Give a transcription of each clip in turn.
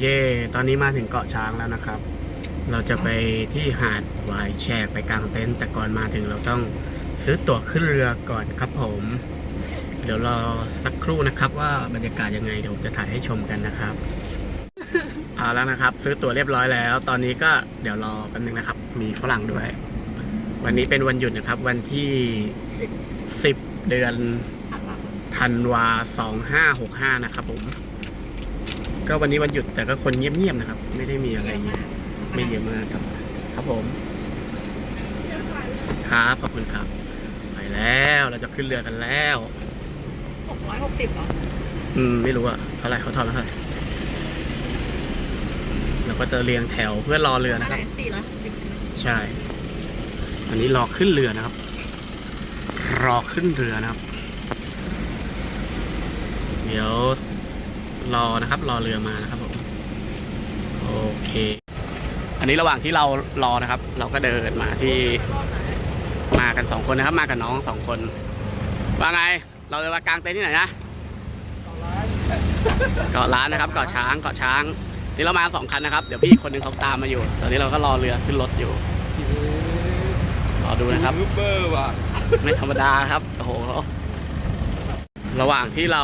เย่ตอนนี้มาถึงเกาะช้างแล้วนะครับ เราจะไปที่หาดวายแชกไปกางเต็นท์แต่ก่อนมาถึงเราต้องซื้อตั๋วขึ้นเรือก่อนครับผม เดี๋ยวรอสักครู่นะครับ ว่าบรรยากาศยังไงเดี๋ยวผมจะถ่ายให้ชมกันนะครับ เอาแล้วนะครับ ซื้อตั๋วเรียบร้อยแล้ว ตอนนี้ก็เดี๋ยวรอแป๊บนึงนะครับ มีฝรั่งด้วย วันนี้เป็นวันหยุดนะครับ วันที่สิบ10 เดือนอักหลักธันวาสองห้าหกห้านะครับผม ก็วันนี้วันหยุดแต่ก็คนเงียบๆนะครับ ไม่ได้มีอะไรเยอะไม่เยอะมากครับ ครับผม ครับขอบคุณครับ ไปแล้วเราจะขึ้นเรือกันแล้วหกร้อยหกสิบเหรออืมไม่รู้อะเท่าไหรเขาทอนแล้วเท่าไหร่เราก็จะเรียงแถวเพื่อรอเรือนะเท่าคไหรับร่สี่ร้อยหกสิบใช่ อันนี้รอขึ้นเรือนะครับ รอขึ้นเรือนะครับ เดี๋ยว รอนะครับ รอเรือมานะครับผมโอเค อันนี้ระหว่างที่เรารอนะครับ เราก็เดินมาที่มากันสองคนนะครับ มากับน้องสองคน ว่าไง เราจะมากางเต็นท์ที่ไหนนะเกาะล้านนะครับเกาะช้างเกาะช้างนี่เรามาสองคันนะครับ เดี๋ยวพี่อีกคนหนึงเขาตามมาอยู่ ตอนนี้เราก็รอเรือขึ้นรถอยู่รอดูนะครับยูทูบเบอร์ว่ะไม่ธรรมดาครับโอ้โหระหว่างที่เรา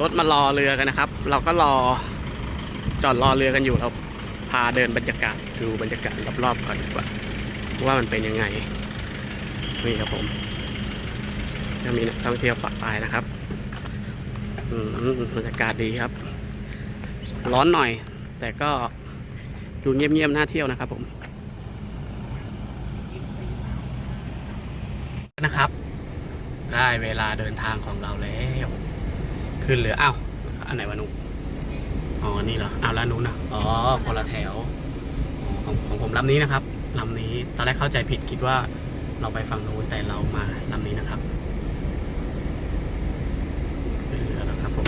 รถมารอเรือกันนะครับ เราก็รอจอดรอเรือกันอยู่เราพาเดินบรรยากาศดูบรรยากาศรอบๆก่อนดีกว่าว่ามันเป็นยังไงนี่ครับผมจะมีนักท่องเที่ยวปะปายนะครับอืมบรรยากาศดีครับ ร้อนหน่อย แต่ก็ดูเงียบๆน่าเที่ยวนะครับผมนะครับ ได้เวลาเดินทางของเราแล้ว ขึ้นเรืออ้าวอันไหนวะนุกอ๋อนี่เหรออ้าวแล้วนู้นนะอ๋อคนละแถวอ๋อของของผมลำนี้นะครับลำนี้ตอนแรกเข้าใจผิดคิดว่าเราไปฝั่งนู้นแต่เรามาลำนี้นะครับขึ้นเรือแล้วครับผม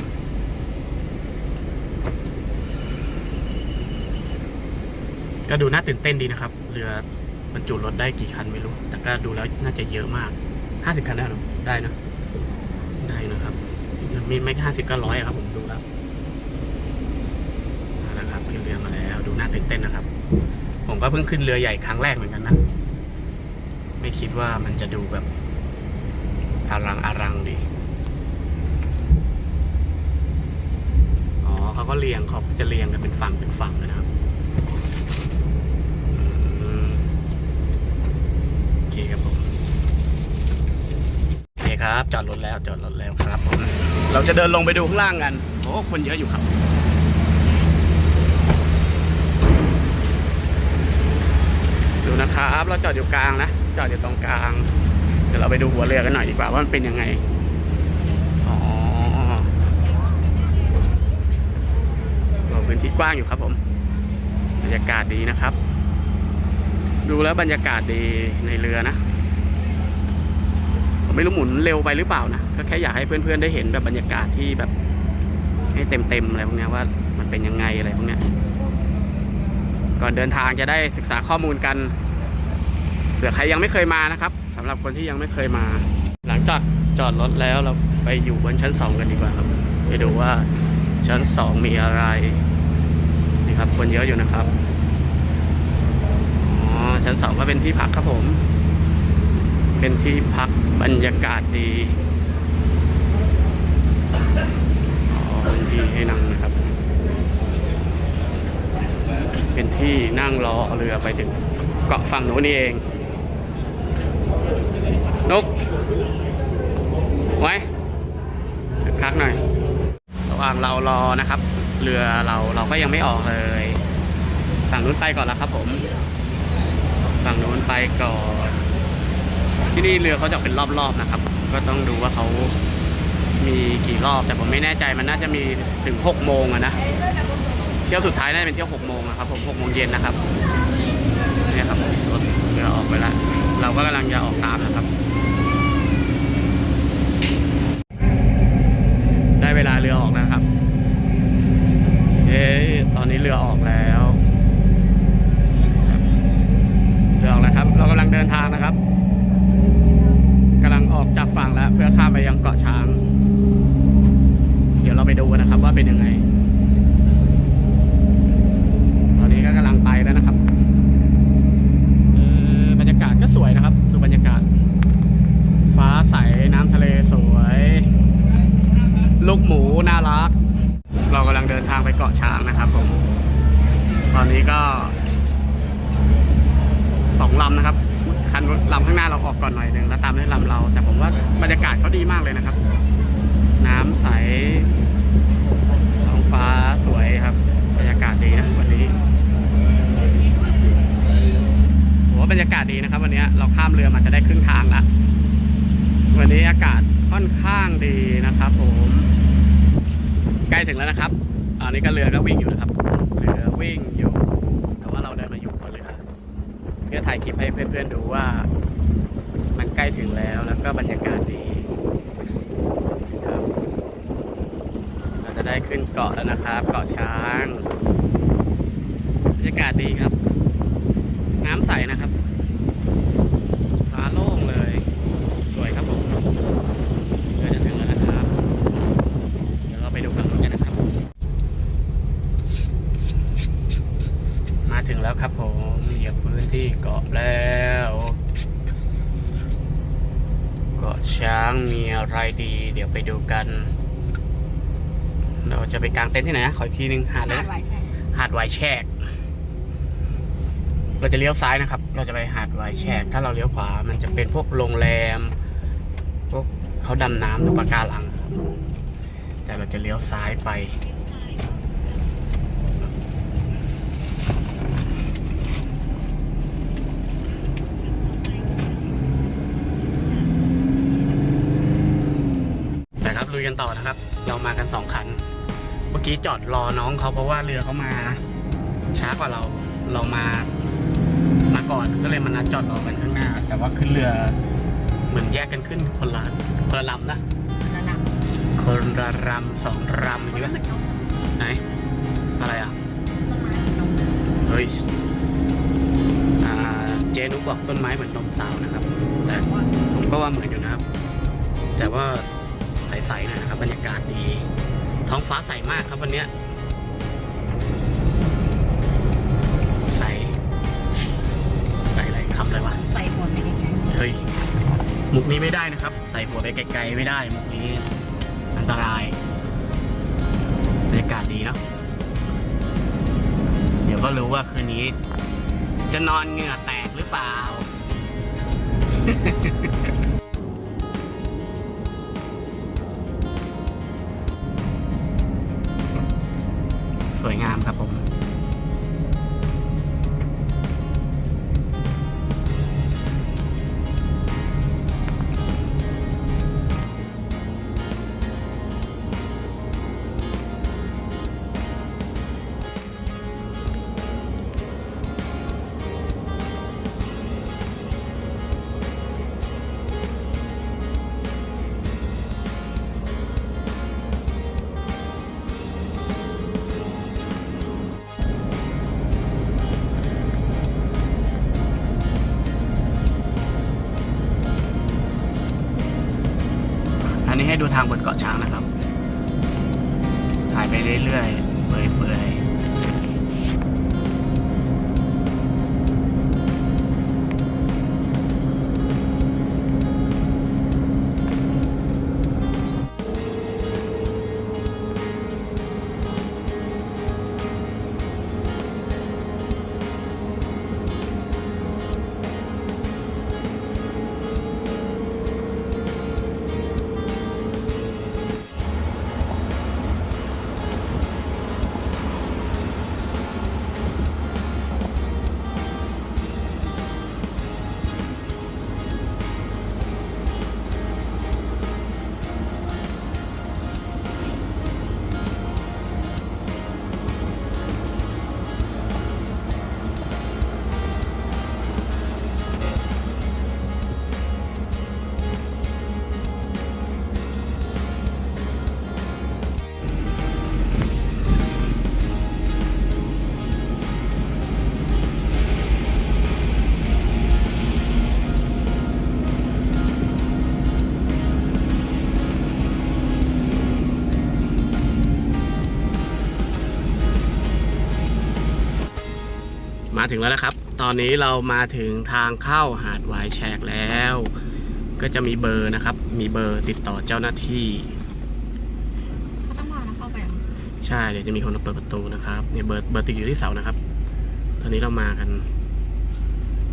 ก็ดูน่าตื่นเต้นดีนะครับ เรือบรรจุรถได้กี่คันไม่รู้ แต่ก็ดูแล้วน่าจะเยอะมากห้าสิบคันได้หรอได้นะได้นะ มีไม่ห้าสิบก็ร้อยครับผมดูแล้วนะครับขึ้นเรือมาแล้วดูน่าตื่นเต้นนะครับ ผมก็เพิ่งขึ้นเรือใหญ่ครั้งแรกเหมือนกันนะ ไม่คิดว่ามันจะดูแบบอารังอารังดีอ๋อเขาก็เรียงเขาจะเรียงกันเป็นฝั่งเป็นฝั่งเลยนะครับอืมโอเคครับผม โอเครับ จอดรถแล้วจอดรถแล้วครับผมเราจะเดินลงไปดูข้างล่างกันโอ้คนเยอะอยู่ครับดูนะครับเราจอดอยู่กลางนะจอดอยู่ตรงกลาง เดี๋ยวเราไปดูหัวเรือกันหน่อยดีกว่าว่ามันเป็นยังไงอ๋อพื้นที่กว้างอยู่ครับผมบรรยากาศดีนะครับ ดูแล้วบรรยากาศดีในเรือนะ ไม่รู้หมุนเร็วไปหรือเปล่านะก็แค่อยากให้เพื่อนๆได้เห็นแบบบรรยากาศที่แบบ ให้เต็มๆอะไรพวกนี้ว่ามันเป็นยังไงอะไรพวกนี้ก่อนเดินทางจะได้ศึกษาข้อมูลกันเผื่อใครยังไม่เคยมานะครับสำหรับคนที่ยังไม่เคยมา หลังจากจอดรถแล้วเราไปอยู่บนชั้นสองกันดีกว่าครับไปดูว่าชั้นสองมีอะไรนี่ครับคนเยอะอยู่นะครับอ๋อชั้นสองก็เป็นที่พักครับผม เป็นที่พักบรรยากาศดีออเป็นที่ให้นั่งนะครับ เป็นที่นั่งรอเรือไปถึงเกาะฝั่งโน้นนี่เอง นก ไว้คักหน่อย ระหว่างเรารอนะครับ เรือเราเราก็ยังไม่ออกเลยฝั่งนู้นไปก่อนแล้วครับผม ฝั่งนู้นไปก่อน ที่นี่เรือเขาจะเป็นรอบๆนะครับ ก็ต้องดูว่าเขามีกี่รอบ แต่ผมไม่แน่ใจมันน่าจะมีถึงหกโมงอะนะเที่ยวสุดท้ายน่าจะเป็นเที่ยวหกโมงนะครับผมหกโมงเย็นนะครับนี่ครับรถเรือออกไปล้วเราก็กำลังจะออกตามนะครับ ได้เวลาเรือออกแล้วครับเย้ตอนนี้เรือออกแล้วเรือออกแล้วครับ เรากำลังเดินทางนะครับ จากฝั่งแล้วเพื่อข้ามไปยังเกาะช้าง เดี๋ยวเราไปดูกันนะครับว่าเป็นยังไง ทางไปเกาะช้างนะครับผม ตอนนี้ก็สองลำนะครับ คันลำข้างหน้าเราออกก่อนหน่อยหนึ่งแล้วตามด้วยลำเรา แต่ผมว่าบรรยากาศเขาดีมากเลยนะครับ น้ำใสท้องฟ้าสวยครับ บรรยากาศดีนะวันนี้ผมว่าบรรยากาศดีนะครับ วันนี้เราข้ามเรือมาจะได้ครึ่งทางละวันนี้อากาศ ค่อนข้างดีนะครับ ผม ใกล้ถึงแล้วนะครับอันนี้ก็เรือก็วิ่งอยู่นะครับเรือวิ่งอยู่ แต่ว่าเราเดินมาอยู่บนเรือเพื่อถ่ายคลิปให้เพื่อนๆดูว่า มันใกล้ถึงแล้วแล้วก็บรรยากาศดีครับเราจะได้ขึ้นเกาะแล้วนะครับ เกาะช้าง บรรยากาศดีครับ น้ำใสนะครับ ฟ้าโล่งเลย สวยครับผมเรือจะถึงแล้วนะครับ เดี๋ยวเราไปดูฝั่งนู้นกันนะครับ มาถึงแล้วครับผมเหยียบพื้นที่เกาะแล้ว เกาะช้างมีอะไรดี เดี๋ยวไปดูกัน เราจะไปกางเต็นท์ที่ไหนนะขออีกทีหนึ่งหาดเลยหาดนะไว้ใช่หาดไวายแชก เราจะเลี้ยวซ้ายนะครับ เราจะไปหาดไวายแชก ถ้าเราเลี้ยวขวา มันจะเป็นพวกโรงแรม พวกเขาดำน้ำหรือปะการังครับแต่เราจะเลี้ยวซ้ายไป แต่ครับลุยกันต่อนะครับ เรามากันสองคัน เมื่อกี้จอดรอน้องเขาเพราะว่าเรือเขามา ช้ากว่าเรา เรามา มาก่อนก็เลยมานัดจอดรอกันข้างหน้า แต่ว่าขึ้นเรือเหมือนแยกกันขึ้นคนละคนละลำนะ ละลคนละลำสองลำำอย่างมันนี้ก็ปะเหมือนนมไหน อะไรอะต้นไม้เหมือนนมเฮ้ยอ่าเจนุกบอกต้นไม้เหมือนนมสาวนะครับแต่แต่ว่าผมก็ว่าเหมือนอยู่นะครับ แต่ว่า ใสๆหน่อยนะครับบรรยากาศดี ท้องฟ้าใสมากครับวันเนี้ยใสใสอะไรคำอะไรวะใส่หัวไปไกลเฮ้ยมุกนี้ไม่ได้นะครับ ใส่หัวไปไกลๆไม่ได้มุกนี้ อันตรายบรรยากาศดีเนาะเดี๋ยวก็รู้ว่าคืนนี้ จะนอนเหงื่อแตกหรือเปล่า สวยงามครับผม ดูทางบนเกาะช้างนะครับ ถ่ายไปเรื่อยๆ ถึงแล้วนะครับ ตอนนี้เรามาถึงทางเข้าหาดหวายแชกแล้ว ก็จะมีเบอร์นะครับ มีเบอร์ติดต่อเจ้าหน้าที่ เขาต้องมาแล้วเข้าไปเหรอใช่ เดี๋ยวจะมีคนมาเปิดประตูนะครับเนี่ยเบอร์เบอร์ติดอยู่ที่เสานะครับ ตอนนี้เรามากัน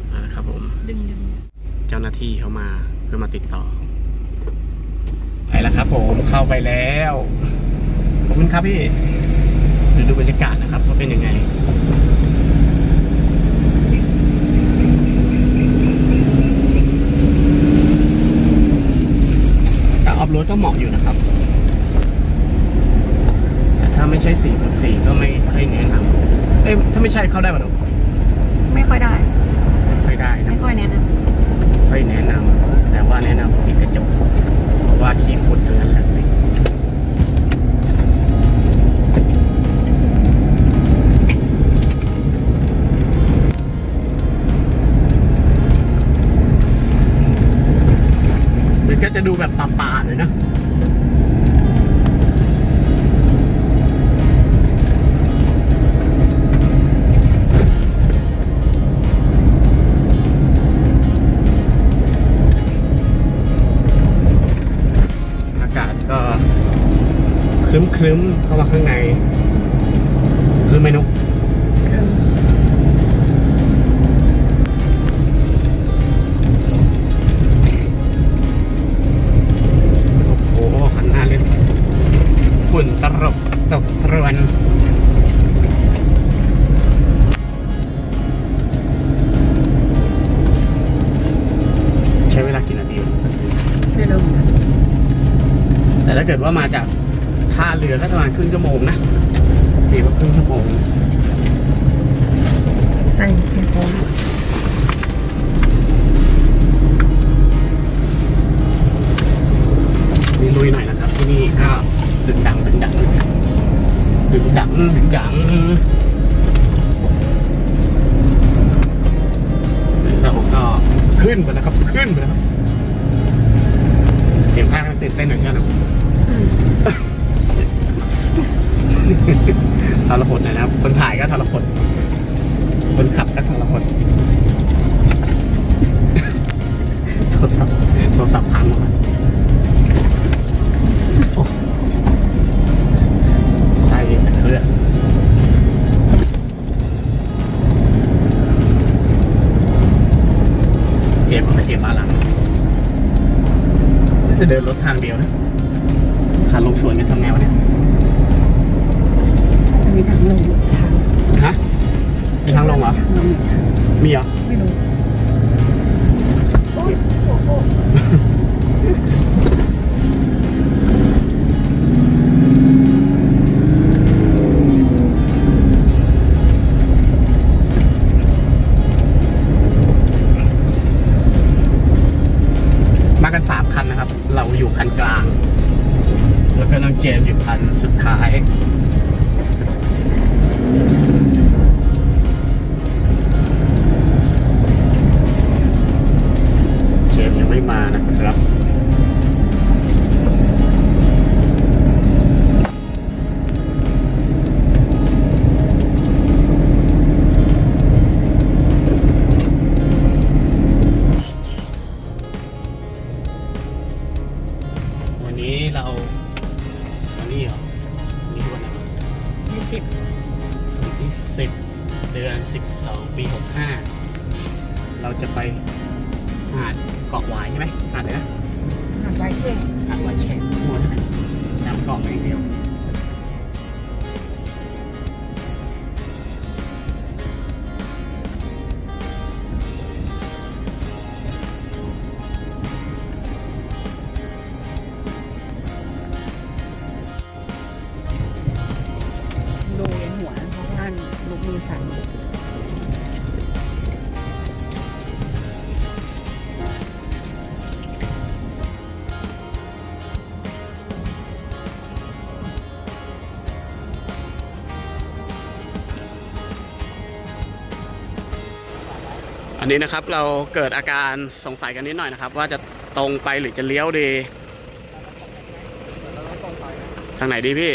เอาละครับผม ดึงดึงเจ้าหน้าที่เขามาเพื่อมาติดต่อ ไปแล้วครับผมเข้าไปแล้ว ขอบคุณครับพี่ดูดูบรรยากาศนะครับว่าเป็นยังไง แต่ออฟโรดก็เหมาะอยู่นะครับ แต่ถ้าไม่ใช่สี่คูณสี่ก็ไม่ค่อยแนะนำเอ้ยถ้าไม่ใช่เข้าได้ป่ะหนูไม่ค่อยได้ ไม่ค่อยได้นะไม่ค่อยแนะนค่อยแนะนำแต่ว่าแนะนำปิดกระจกเพราะว่าขี้ฝุ่นทั้งนั้นแหละ ก็จะดูแบบป่าๆเลยนะอากาศก็ครึ้มๆเข้ามาข้างในครึ้มไหมนุก เกิดว่ามาจากท่าเรือก็ประมาณครึ่งชั่วโมงนะตีว่าครึ่งชั่วโมง เดินรถทางเดียวนะขาลงสวนกันทำไงวะเนี่ยจะมีทางลงทางฮะมีทางลงเหรอทางลงมีเหรอ ไม่รู้ เจมส์อยู่คันสุดท้าย สิบวันที่สิบเดือนสิบสองปีหกห้าเราจะไปหาดเกาะหวายใช่ไหมหาดอะไรนะหาดไวเช่หาดหวายแช่หัวนั่นแหละจำเกาะไม่เดียว อันนี้นะครับเราเกิดอาการสงสัยกันนิดหน่อยนะครับ ว่าจะตรงไปหรือจะเลี้ยวดีทางไหนดีพี่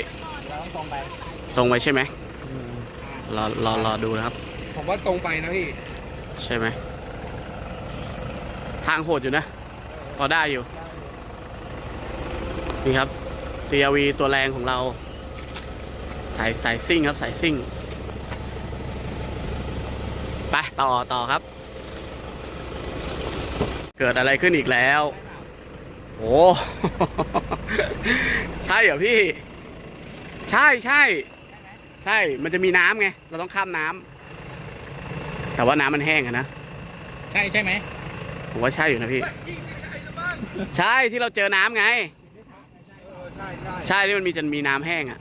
เราต้องตรงไปตรงไปใช่ไหมรอรอรอดูนะครับ ผมว่าตรงไปนะพี่ ใช่ไหมทางโหดอยู่นะพอได้อยู่ นี่ครับ CRV ตัวแรงของเรา สายสายซิ่งครับสายซิ่ง ไป ต่อต่อครับ เกิดอะไรขึ้นอีกแล้ว โอ้ใช่เหรอพี่ ใช่ใช่ ใช่ มันจะมีน้ำไง เราต้องข้ามน้ำ แต่ว่าน้ำมันแห้งอะนะ ใช่ใช่ไหมผมว่าใช่อยู่นะพี่ ใช่ที่เราเจอน้ำไง ใช่ใช่ใช่ที่มันมีจะมีน้ำแห้งอะ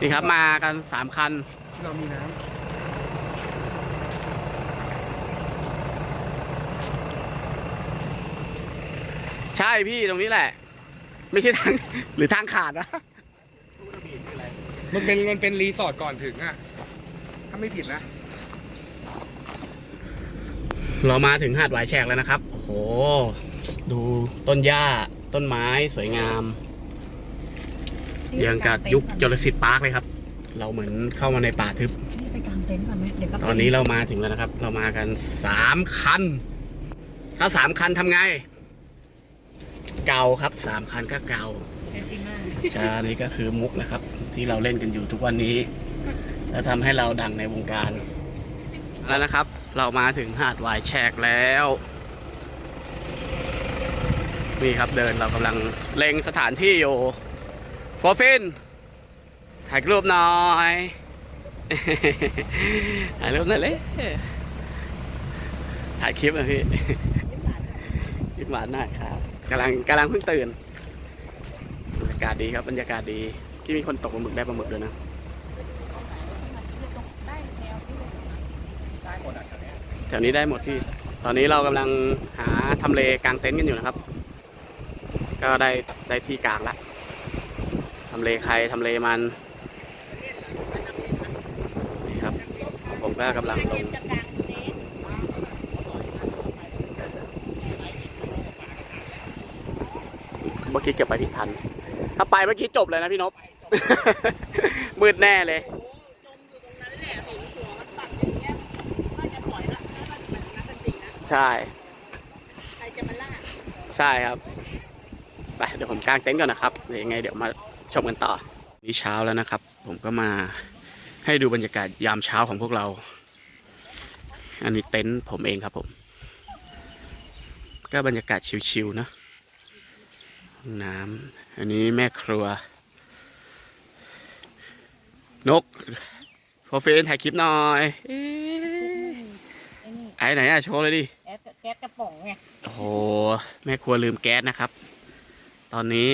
นี่ครับมากันสามคัน เรามีน้ ใช่พี่ตรงนี้แหละ ไม่ใช่ทาง หรือทางขาดนะำมันเป็นมันเป็นรีสอร์ทก่อนถึงอะถ้าไม่ผิดนะ เรามาถึงหาดหวายแฉกแล้วนะครับ โอ้โห ดูต้นหญ้า ต้นไม้สวยงามยังกับยุคจรสิตพาร์คเลยครับ เราเหมือนเข้ามาในป่าทึบนี่ไปกางเต็นท์ก่อนไหมเดี๋ยวก็ไปตอนนี้เรามาถึงแล้วนะครับ เรามากันสามคัน ถ้าสามคันทำไง เก่าครับสามคันก็เก่าเอซิมาชานี่ก็คือมุกนะครับ ที่เราเล่นกันอยู่ทุกวันนี้ แล้วทำให้เราดังในวงการ แล้วนะครับ เรามาถึงหาดวายแฉกแล้วนี่ครับเดินเรากำลังเล็งสถานที่อยู่ฟอร์ฟินถ่ายรูปหน่อยถ่ายรูปหน่อยเลยถ่ายคลิปนะพี่คลิปหวานหน้าครับ กำลังกำลังเพิ่งตื่นบรรยากาศดีครับบรรยากาศดีที่มีคนตกปลาหมึกได้ปลาหมึกด้วยนะแถวนี้ได้หมดที่ ตอนนี้เรากำลังหาทำเลกางเต็นท์กันอยู่นะครับ ก็ได้ได้ที่กลางละทำเลใครทำเลมันนี่ครับ ผมก็กำลังลง เมื่อกี้เก็บไปผิดทัน ถ้าไปเมื่อกี้จบเลยนะพี่นพมืดแน่เลย ใช่ ใช่ครับ ไปเดี๋ยวผมกางเต็นท์ก่อนนะครับเดี๋ยวยังไงเดี๋ยวมาชมกันต่อ นี่เช้าแล้วนะครับ ผมก็มาให้ดูบรรยากาศยามเช้าของพวกเรา อันนี้เต็นท์ผมเองครับผม ก็บรรยากาศชิวๆนะ น้ำอันนี้แม่ครัว นกโฟเฟนถ่ายคลิปหน่อยเอ๊ะไอ้นี่ไอ้ไหนอะโชว์เลยดิแก๊สแก๊สกระป๋องไงโอ้โหแม่ครัวลืมแก๊สนะครับ ตอนนี้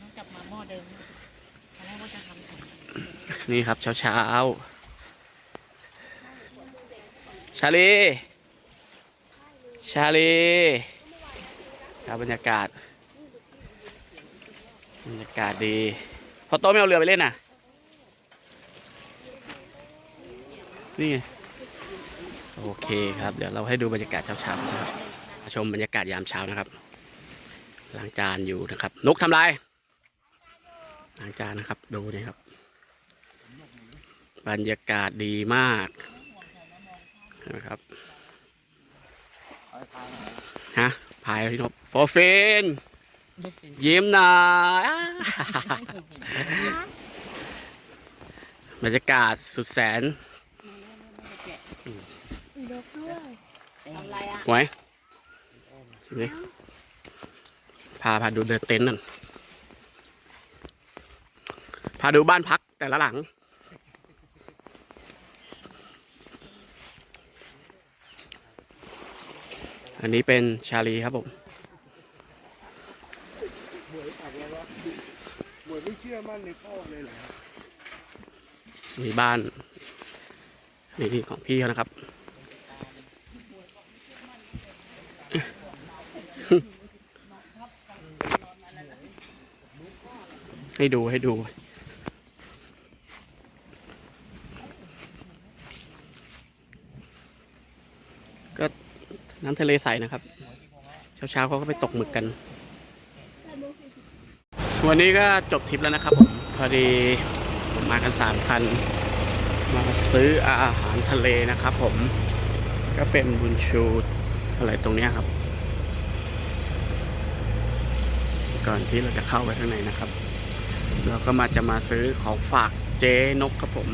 ต้องกลับมาหม้อเดิมตอนแรกว่าจะทำถุงนี่ครับเช้าเช้าๆชาลีชาลีครับบรรยากาศ บรรยากาศดี พอโตไม่เอาเรือไปเล่นน่ะ นี่ไง โอเคครับ เดี๋ยวเราให้ดูบรรยากาศเช้าๆนะครับมาชมบรรยากาศยามเช้านะครับ ล้างจานอยู่นะครับ นกทำลาย ล้างจานนะครับ ดูนี่ครับ บรรยากาศดีมากนะครับ ฮะพายพี่นพโฟเฟน ยิ้มหน่อยอ่าบรรยากาศสุดแสนอะไรอะไว้นี่พาพาดูเดินเต็นท์นั่น พาดูบ้านพักแต่ละหลัง อันนี้เป็นชาลีครับผม มวยไม่เชื่อมั่นในพ่อเลยเหรอมีบ้านนี่ที่ของพี่เขานะครับ ให้ดูให้ดูก็น้ำทะเลใสนะครับ เช้าๆเขาก็ไปตกหมึกกัน วันนี้ก็จบทริปแล้วนะครับผมพอดีผมมากันสามคัน มาซื้ออาหารทะเลนะครับผมก็เป็นบุญชูอะไรตรงนี้ครับ ก่อนที่เราจะเข้าไปข้างในนะครับ เราก็มาจะมาซื้อของฝากเจ๊นกครับผม